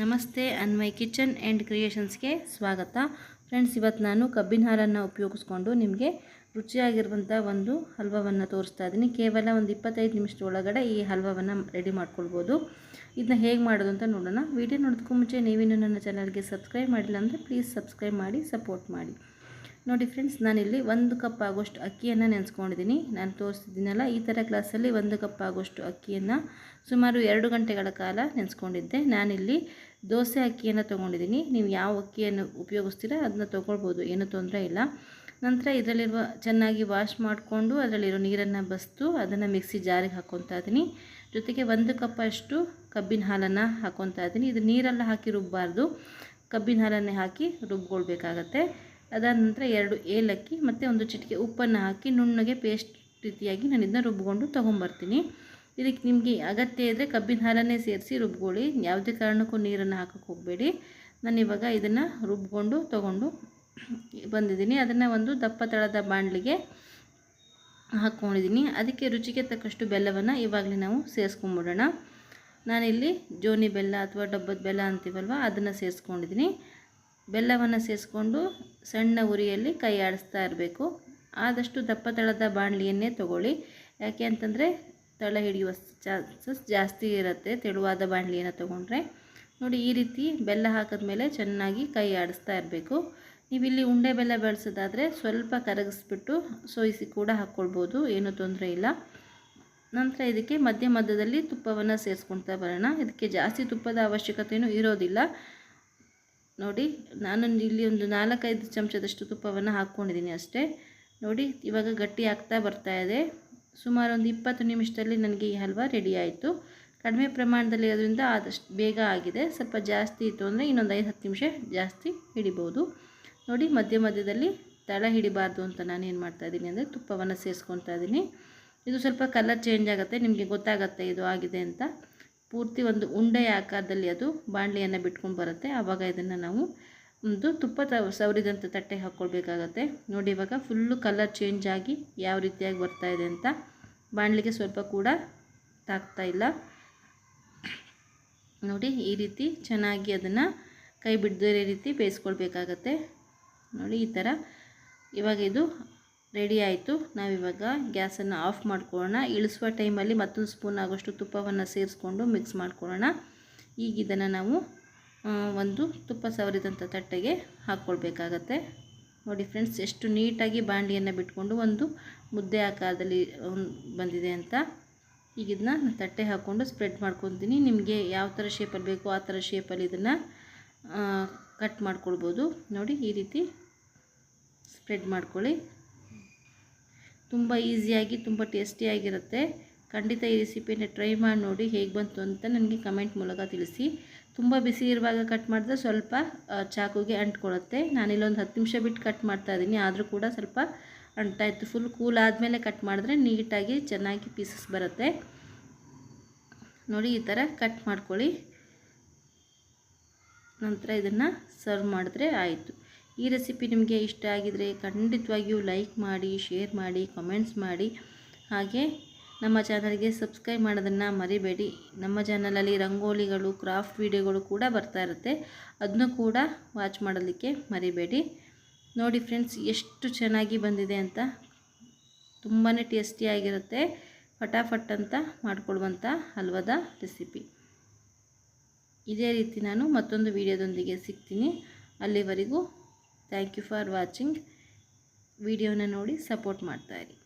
ನಮಸ್ತೆ, Anvay kitchen and ಕ್ರಿಯೇಷನ್ಸ್ಗೆ ಸ್ವಾಗತ. Friends, ಇವತ್ತು ನಾನು ಕಬ್ಬಿನ ಹಾಲನ್ನು ಉಪಯೋಗಿಸ್ಕೊಂಡು ನಿಮಗೆ ರುಚಿಯಾಗಿರುವಂಥ ಒಂದು ಹಲ್ವವನ್ನು ತೋರಿಸ್ತಾ ಇದ್ದೀನಿ. ಕೇವಲ ಒಂದು ಇಪ್ಪತ್ತೈದು ನಿಮಿಷದ ಒಳಗಡೆ ಈ ಹಲ್ವವನ್ನು ರೆಡಿ ಮಾಡ್ಕೊಳ್ಬೋದು. ಇದನ್ನ ಹೇಗೆ ಮಾಡೋದು ಅಂತ ನೋಡೋಣ. ವಿಡಿಯೋ ನೋಡೋದಕ್ಕೂ ಮುಂಚೆ ನೀವಿನ್ನೂ ನನ್ನ ಚಾನಲ್ಗೆ ಸಬ್ಸ್ಕ್ರೈಬ್ ಮಾಡಿಲ್ಲ ಅಂದರೆ ಪ್ಲೀಸ್ ಸಬ್ಸ್ಕ್ರೈಬ್ ಮಾಡಿ ಸಪೋರ್ಟ್ ಮಾಡಿ. ನೋಡಿ ಫ್ರೆಂಡ್ಸ್ ನಾನಿಲ್ಲಿ ಒಂದು ಕಪ್ ಆಗೋಷ್ಟು ಅಕ್ಕಿಯನ್ನು ನೆನೆಸ್ಕೊಂಡಿದ್ದೀನಿ ನಾನು ತೋರಿಸಿದ್ದೀನಲ್ಲ, ಈ ಥರ ಗ್ಲಾಸಲ್ಲಿ ಒಂದು ಕಪ್ ಆಗೋಷ್ಟು ಅಕ್ಕಿಯನ್ನು ಸುಮಾರು ಎರಡು ಗಂಟೆಗಳ ಕಾಲ ನೆನೆಸ್ಕೊಂಡಿದ್ದೆ. ನಾನಿಲ್ಲಿ ದೋಸೆ ಅಕ್ಕಿಯನ್ನು ತೊಗೊಂಡಿದ್ದೀನಿ ನೀವು ಯಾವ ಅಕ್ಕಿಯನ್ನು ಉಪಯೋಗಿಸ್ತೀರಾ ಅದನ್ನ ತೊಗೊಳ್ಬೋದು, ಏನೂ ತೊಂದರೆ ಇಲ್ಲ. ನಂತರ ಇದರಲ್ಲಿರುವ ಚೆನ್ನಾಗಿ ವಾಶ್ ಮಾಡಿಕೊಂಡು ಅದರಲ್ಲಿರೋ ನೀರನ್ನು ಬಸ್ತು, ಅದನ್ನು ಮಿಕ್ಸಿ ಜಾರಿಗೆ ಹಾಕ್ಕೊತಾ ಇದ್ದೀನಿ ಜೊತೆಗೆ ಒಂದು ಕಪ್ ಅಷ್ಟು ಕಬ್ಬಿನ ಹಾಲನ್ನು ಹಾಕ್ಕೊತಾ ಇದ್ದೀನಿ ಇದು ನೀರೆಲ್ಲ ಹಾಕಿ ರುಬ್ಬಾರ್ದು. ಕಬ್ಬಿನ ಹಾಲನ್ನೇ ಹಾಕಿ ರುಬ್ಕೊಳ್ಬೇಕಾಗತ್ತೆ. ಅದಾದ ನಂತರ ಎರಡು ಏಲಕ್ಕಿ ಮತ್ತು ಒಂದು ಚಿಟಿಕೆ ಉಪ್ಪನ್ನು ಹಾಕಿ ನುಣ್ಣಗೆ ಪೇಸ್ಟ್ ರೀತಿಯಾಗಿ ನಾನು ಇದನ್ನ ರುಬ್ಕೊಂಡು ತೊಗೊಂಬರ್ತೀನಿ. ಇದಕ್ಕೆ ನಿಮಗೆ ಅಗತ್ಯ ಇದ್ದರೆ ಕಬ್ಬಿನ ಹಾಲನ್ನೇ ಸೇರಿಸಿ ರುಬ್ಕೊಳ್ಳಿ. ಯಾವುದೇ ಕಾರಣಕ್ಕೂ ನೀರನ್ನು ಹಾಕೋಕೆ ಹೋಗಬೇಡಿ. ನಾನು ಇವಾಗ ಇದನ್ನು ರುಬ್ಕೊಂಡು ತೊಗೊಂಡು ಬಂದಿದ್ದೀನಿ. ಅದನ್ನು ಒಂದು ದಪ್ಪ ತಳದ ಬಾಣಲಿಗೆ ಹಾಕ್ಕೊಂಡಿದ್ದೀನಿ. ಅದಕ್ಕೆ ರುಚಿಗೆ ತಕ್ಕಷ್ಟು ಬೆಲ್ಲವನ್ನು ಇವಾಗಲೇ ನಾವು ಸೇರಿಸ್ಕೊಂಬಿಡೋಣ. ನಾನಿಲ್ಲಿ ಜೋನಿ ಬೆಲ್ಲ ಅಥವಾ ಡಬ್ಬದ ಬೆಲ್ಲ ಅಂತೀವಲ್ವ, ಅದನ್ನು ಸೇರಿಸ್ಕೊಂಡಿದ್ದೀನಿ. ಬೆಲ್ಲವನ್ನು ಸೇರಿಸ್ಕೊಂಡು ಸಣ್ಣ ಉರಿಯಲ್ಲಿ ಕೈ ಆಡಿಸ್ತಾ ಇರಬೇಕು. ಆದಷ್ಟು ದಪ್ಪ ತಳದ ಬಾಣಲಿಯನ್ನೇ ತಗೊಳ್ಳಿ. ಯಾಕೆ ಅಂತಂದರೆ ತಳ ಹಿಡಿಯುವ ಚಾನ್ಸಸ್ ಜಾಸ್ತಿ ಇರುತ್ತೆ ತೆಳುವಾದ ಬಾಣಲಿಯನ್ನು ತೊಗೊಂಡ್ರೆ. ನೋಡಿ, ಈ ರೀತಿ ಬೆಲ್ಲ ಹಾಕಿದ್ಮೇಲೆ ಚೆನ್ನಾಗಿ ಕೈ ಆಡಿಸ್ತಾ ಇರಬೇಕು. ನೀವಿಲ್ಲಿ ಉಂಡೆ ಬೆಲ್ಲ ಬೆಳೆಸೋದಾದರೆ ಸ್ವಲ್ಪ ಕರಗಿಸ್ಬಿಟ್ಟು ಸೋಯಿಸಿ ಕೂಡ ಹಾಕ್ಕೊಳ್ಬೋದು, ಏನೂ ತೊಂದರೆ ಇಲ್ಲ. ನಂತರ ಇದಕ್ಕೆ ಮಧ್ಯ ಮಧ್ಯದಲ್ಲಿ ತುಪ್ಪವನ್ನು ಸೇರಿಸ್ಕೊಳ್ತಾ ಬರೋಣ. ಇದಕ್ಕೆ ಜಾಸ್ತಿ ತುಪ್ಪದ ಅವಶ್ಯಕತೆಯೂ ಇರೋದಿಲ್ಲ. ನೋಡಿ, ನಾನು ಇಲ್ಲಿ ಒಂದು ನಾಲ್ಕೈದು ಚಮಚದಷ್ಟು ತುಪ್ಪವನ್ನು ಹಾಕ್ಕೊಂಡಿದ್ದೀನಿ ಅಷ್ಟೇ. ನೋಡಿ, ಇವಾಗ ಗಟ್ಟಿ ಆಗ್ತಾ ಬರ್ತಾ ಇದೆ. ಸುಮಾರು ಒಂದು ಇಪ್ಪತ್ತು ನಿಮಿಷದಲ್ಲಿ ನನಗೆ ಈ ಹಲ್ವಾ ರೆಡಿ ಆಯಿತು. ಕಡಿಮೆ ಪ್ರಮಾಣದಲ್ಲಿ ಇರೋದ್ರಿಂದ ಆದಷ್ಟು ಬೇಗ ಆಗಿದೆ. ಸ್ವಲ್ಪ ಜಾಸ್ತಿ ಇತ್ತು ಅಂದರೆ ಇನ್ನೊಂದು ಐದು ಹತ್ತು ನಿಮಿಷ ಜಾಸ್ತಿ ಹಿಡಿಬೋದು. ನೋಡಿ, ಮಧ್ಯ ಮಧ್ಯದಲ್ಲಿ ತಳ ಹಿಡಿಬಾರ್ದು ಅಂತ ನಾನು ಏನು ಮಾಡ್ತಾಯಿದ್ದೀನಿ ಅಂದರೆ ತುಪ್ಪವನ್ನು ಸೇರಿಸ್ಕೊತಾ ಇದ್ದೀನಿ. ಇದು ಸ್ವಲ್ಪ ಕಲರ್ ಚೇಂಜ್ ಆಗುತ್ತೆ, ನಿಮಗೆ ಗೊತ್ತಾಗುತ್ತೆ ಇದು ಆಗಿದೆ ಅಂತ. ಪೂರ್ತಿ ಒಂದು ಉಂಡೆಯ ಆಕಾರದಲ್ಲಿ ಅದು ಬಾಣಲಿಯನ್ನು ಬಿಟ್ಕೊಂಡು ಬರುತ್ತೆ. ಆವಾಗ ಇದನ್ನು ನಾವು ಒಂದು ತುಪ್ಪ ಸವರಿದಂಥ ತಟ್ಟೆ ಹಾಕ್ಕೊಳ್ಬೇಕಾಗತ್ತೆ ನೋಡಿ, ಇವಾಗ ಫುಲ್ಲು ಕಲರ್ ಚೇಂಜ್ ಆಗಿ ಯಾವ ರೀತಿಯಾಗಿ ಬರ್ತಾ ಇದೆ ಅಂತ ಬಾಣಲಿಗೆ ಸ್ವಲ್ಪ ಕೂಡ ತಾಗ್ತಾ ಇಲ್ಲ. ನೋಡಿ, ಈ ರೀತಿ ಚೆನ್ನಾಗಿ ಅದನ್ನು ಕೈ ಬಿಡದೇ ರೀತಿ ಬೇಯಿಸ್ಕೊಳ್ಬೇಕಾಗತ್ತೆ. ನೋಡಿ, ಈ ಥರ ಇವಾಗ ಇದು ರೆಡಿ ಆಯಿತು. ನಾವಿವಾಗ ಗ್ಯಾಸನ್ನು ಆಫ್ ಮಾಡ್ಕೊಳ್ಳೋಣ. ಇಳಿಸುವ ಟೈಮಲ್ಲಿ ಮತ್ತೊಂದು ಸ್ಪೂನ್ ಆಗೋಷ್ಟು ತುಪ್ಪವನ್ನು ಸೇರಿಸ್ಕೊಂಡು ಮಿಕ್ಸ್ ಮಾಡ್ಕೊಳ್ಳೋಣ. ಈಗ ಇದನ್ನು ನಾವು ಒಂದು ತುಪ್ಪ ಸವರಿದಂಥ ತಟ್ಟೆಗೆ ಹಾಕ್ಕೊಳ್ಬೇಕಾಗತ್ತೆ. ನೋಡಿ ಫ್ರೆಂಡ್ಸ್, ಎಷ್ಟು ನೀಟಾಗಿ ಬಾಂಡಿಯನ್ನು ಬಿಟ್ಕೊಂಡು ಒಂದು ಮುದ್ದೆ ಆಕಾರದಲ್ಲಿ ಬಂದಿದೆ ಅಂತ. ಈಗ ಇದನ್ನ ತಟ್ಟೆ ಹಾಕ್ಕೊಂಡು ಸ್ಪ್ರೆಡ್ ಮಾಡ್ಕೊತೀನಿ. ನಿಮಗೆ ಯಾವ ಥರ ಶೇಪಲ್ಲಿ ಬೇಕೋ ಆ ಥರ ಶೇಪಲ್ಲಿ ಇದನ್ನು ಕಟ್ ಮಾಡ್ಕೊಳ್ಬೋದು. ನೋಡಿ ಈ ರೀತಿ ಸ್ಪ್ರೆಡ್ ಮಾಡ್ಕೊಳ್ಳಿ. ತುಂಬ ಈಸಿಯಾಗಿ, ತುಂಬ ಟೇಸ್ಟಿಯಾಗಿರುತ್ತೆ. ಖಂಡಿತ ಈ ರೆಸಿಪಿನ ಟ್ರೈ ಮಾಡಿ ನೋಡಿ ಹೇಗೆ ಬಂತು ಅಂತ ನನಗೆ ಕಮೆಂಟ್ ಮೂಲಕ ತಿಳಿಸಿ. ತುಂಬ ಬಿಸಿ ಇರುವಾಗ ಕಟ್ ಮಾಡಿದ್ರೆ ಸ್ವಲ್ಪ ಚಾಕುಗೆ ಅಂಟ್ಕೊಳ್ಳುತ್ತೆ. ನಾನಿಲ್ಲೊಂದು ಹತ್ತು ನಿಮಿಷ ಬಿಟ್ಟು ಕಟ್ ಮಾಡ್ತಾ ಇದ್ದೀನಿ. ಆದರೂ ಕೂಡ ಸ್ವಲ್ಪ ಅಂಟಾಯಿತು ಫುಲ್ ಕೂಲ್ ಆದಮೇಲೆ ಕಟ್ ಮಾಡಿದ್ರೆ ನೀಟಾಗಿ ಚೆನ್ನಾಗಿ ಪೀಸಸ್ ಬರುತ್ತೆ. ನೋಡಿ, ಈ ಥರ ಕಟ್ ಮಾಡ್ಕೊಳ್ಳಿ. ನಂತರ ಇದನ್ನು ಸರ್ವ್ ಮಾಡಿದ್ರೆ ಆಯಿತು. ಈ ರೆಸಿಪಿ ನಿಮಗೆ ಇಷ್ಟ ಆಗಿದರೆ ಖಂಡಿತವಾಗಿಯೂ ಲೈಕ್ ಮಾಡಿ, ಶೇರ್ ಮಾಡಿ ಕಮೆಂಟ್ಸ್ ಮಾಡಿ. ಹಾಗೆ ನಮ್ಮ ಚಾನಲ್ಗೆ ಸಬ್ಸ್ಕ್ರೈಬ್ ಮಾಡೋದನ್ನು ಮರಿಬೇಡಿ. ನಮ್ಮ ಚಾನಲಲ್ಲಿ ರಂಗೋಲಿಗಳು ಕ್ರಾಫ್ಟ್ ವಿಡಿಯೋಗಳು ಕೂಡ ಬರ್ತಾ ಇರುತ್ತೆ. ಅದನ್ನು ಕೂಡ ವಾಚ್ ಮಾಡೋದಕ್ಕೆ ಮರಿಬೇಡಿ. ನೋಡಿ ಫ್ರೆಂಡ್ಸ್ ಎಷ್ಟು ಚೆನ್ನಾಗಿ ಬಂದಿದೆ ಅಂತ. ತುಂಬಾ ಟೇಸ್ಟಿಯಾಗಿರುತ್ತೆ ಫಟಾಫಟ್ ಅಂತ ಮಾಡಿಕೊಡುವಂಥ ಹಲ್ವದ ರೆಸಿಪಿ. ಇದೇ ರೀತಿ ನಾನು ಮತ್ತೊಂದು ವಿಡಿಯೋದೊಂದಿಗೆ ಸಿಗ್ತೀನಿ. ಅಲ್ಲಿವರೆಗೂ ಥ್ಯಾಂಕ್ ಯು ಫಾರ್ ವಾಚಿಂಗ್ ವಿಡಿಯೋನ ನೋಡಿ ಸಪೋರ್ಟ್ ಮಾಡ್ತಾಯಿರಿ